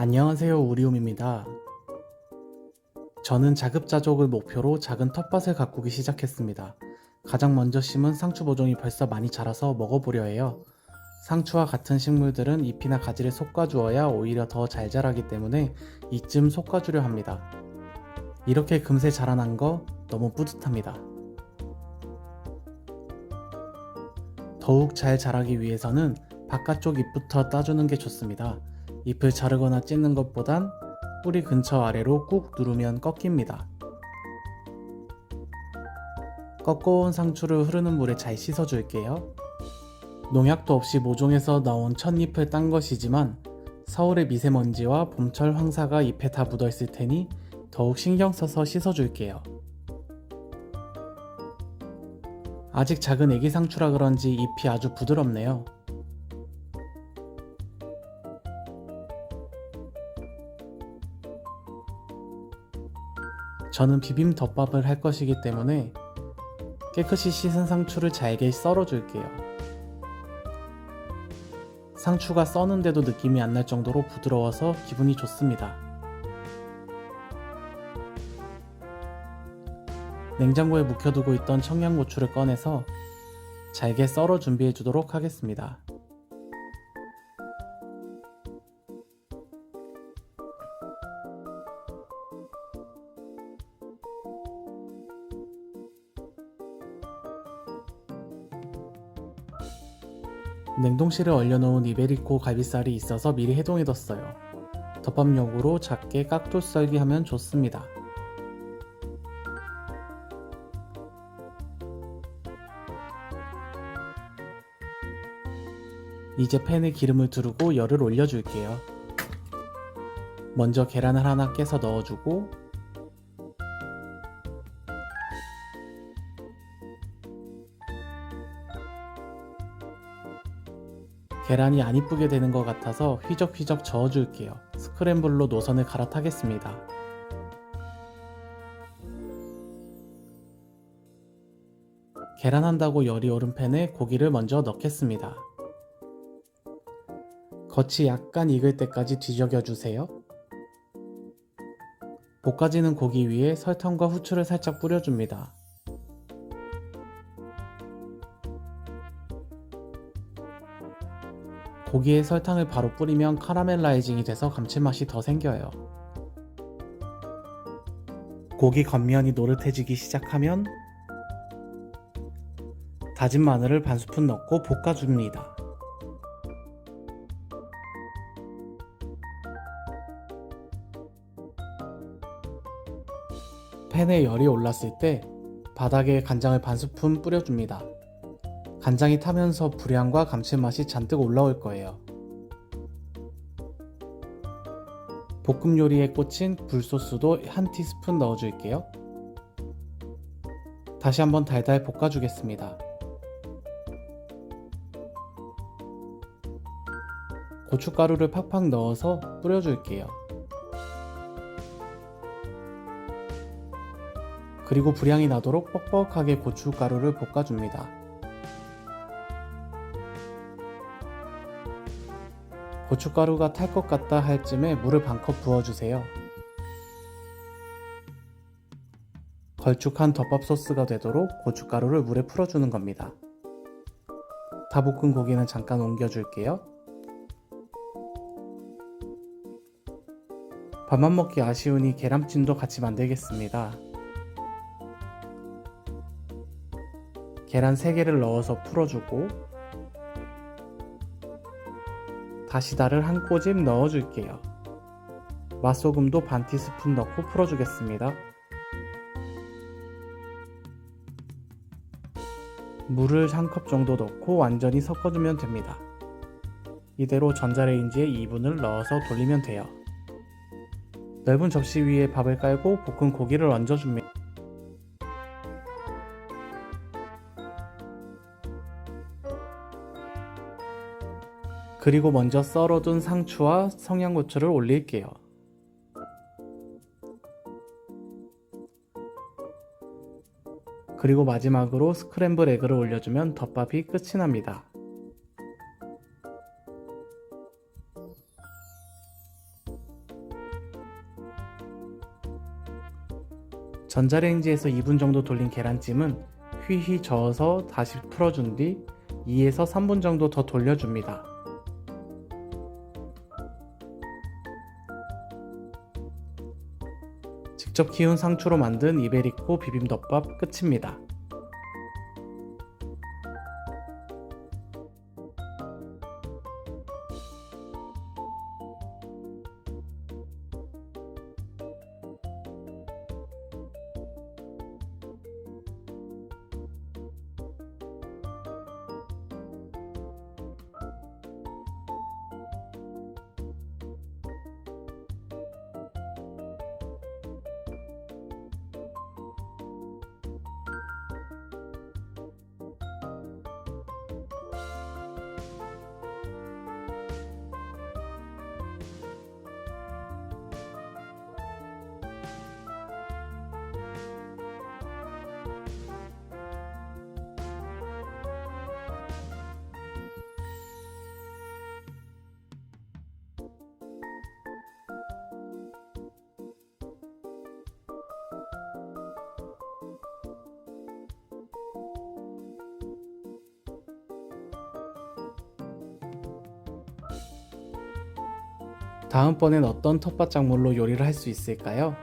안녕하세요 우리움입니다. 저는 자급자족을 목표로 작은 텃밭을 가꾸기 시작했습니다. 가장 먼저 심은 상추 보종이 벌써 많이 자라서 먹어보려 해요. 상추와 같은 식물들은 잎이나 가지를 솎아주어야 오히려 더 잘 자라기 때문에 이쯤 솎아주려 합니다. 이렇게 금세 자라난 거 너무 뿌듯합니다. 더욱 잘 자라기 위해서는 바깥쪽 잎부터 따주는 게 좋습니다. 잎을 자르거나 찢는 것보단 뿌리 근처 아래로 꾹 누르면 꺾입니다. 꺾어온 상추를 흐르는 물에 잘 씻어줄게요. 농약도 없이 모종에서 나온 찻잎을 딴 것이지만 서울의 미세먼지와 봄철 황사가 잎에 다 묻어있을 테니 더욱 신경 써서 씻어줄게요. 아직 작은 애기 상추라 그런지 잎이 아주 부드럽네요. 저는 비빔 덮밥을 할 것이기 때문에 깨끗이 씻은 상추를 잘게 썰어줄게요. 상추가 써는데도 느낌이 안 날 정도로 부드러워서 기분이 좋습니다. 냉장고에 묵혀두고 있던 청양고추를 꺼내서 잘게 썰어 준비해 주도록 하겠습니다. 냉동실에 얼려놓은 이베리코 갈비살이 있어서 미리 해동해뒀어요. 덮밥용으로 작게 깍두 썰기 하면 좋습니다. 이제 팬에 기름을 두르고 열을 올려줄게요. 먼저 계란을 하나 깨서 넣어주고 계란이 안 이쁘게 되는 것 같아서 휘적휘적 저어줄게요. 스크램블로 노선을 갈아타겠습니다. 계란 한다고 열이 오른 팬에 고기를 먼저 넣겠습니다. 겉이 약간 익을 때까지 뒤적여 주세요. 볶아지는 고기 위에 설탕과 후추를 살짝 뿌려줍니다. 고기에 설탕을 바로 뿌리면 카라멜라이징이 돼서 감칠맛이 더 생겨요. 고기 겉면이 노릇해지기 시작하면 다진 마늘을 반 스푼 넣고 볶아줍니다. 팬에 열이 올랐을 때 바닥에 간장을 반 스푼 뿌려줍니다. 간장이 타면서 불향과 감칠맛이 잔뜩 올라올 거예요. 볶음 요리에 꽂힌 굴소스도 한 티스푼 넣어줄게요. 다시 한번 달달 볶아주겠습니다. 고춧가루를 팍팍 넣어서 뿌려줄게요. 그리고 불향이 나도록 뻑뻑하게 고춧가루를 볶아줍니다. 고춧가루가 탈 것 같다 할 쯤에 물을 반컵 부어주세요. 걸쭉한 덮밥 소스가 되도록 고춧가루를 물에 풀어주는 겁니다. 다 볶은 고기는 잠깐 옮겨줄게요. 밥만 먹기 아쉬우니 계란찜도 같이 만들겠습니다. 계란 3개를 넣어서 풀어주고 다시다를 한 꼬집 넣어줄게요. 맛소금도 반 티스푼 넣고 풀어주겠습니다. 물을 한 컵 정도 넣고 완전히 섞어주면 됩니다. 이대로 전자레인지에 2분을 넣어서 돌리면 돼요. 넓은 접시 위에 밥을 깔고 볶은 고기를 얹어줍니다. 그리고 먼저 썰어둔 상추와 성양고추를 올릴게요. 그리고 마지막으로 스크램블 에그를 올려주면 덮밥이 끝이 납니다. 전자레인지에서 2분 정도 돌린 계란찜은 휘휘 저어서 다시 풀어준 뒤 2에서 3분 정도 더 돌려줍니다. 직접 키운 상추로 만든 이베리코 비빔덮밥 끝입니다. 다음번엔 어떤 텃밭 작물로 요리를 할 수 있을까요?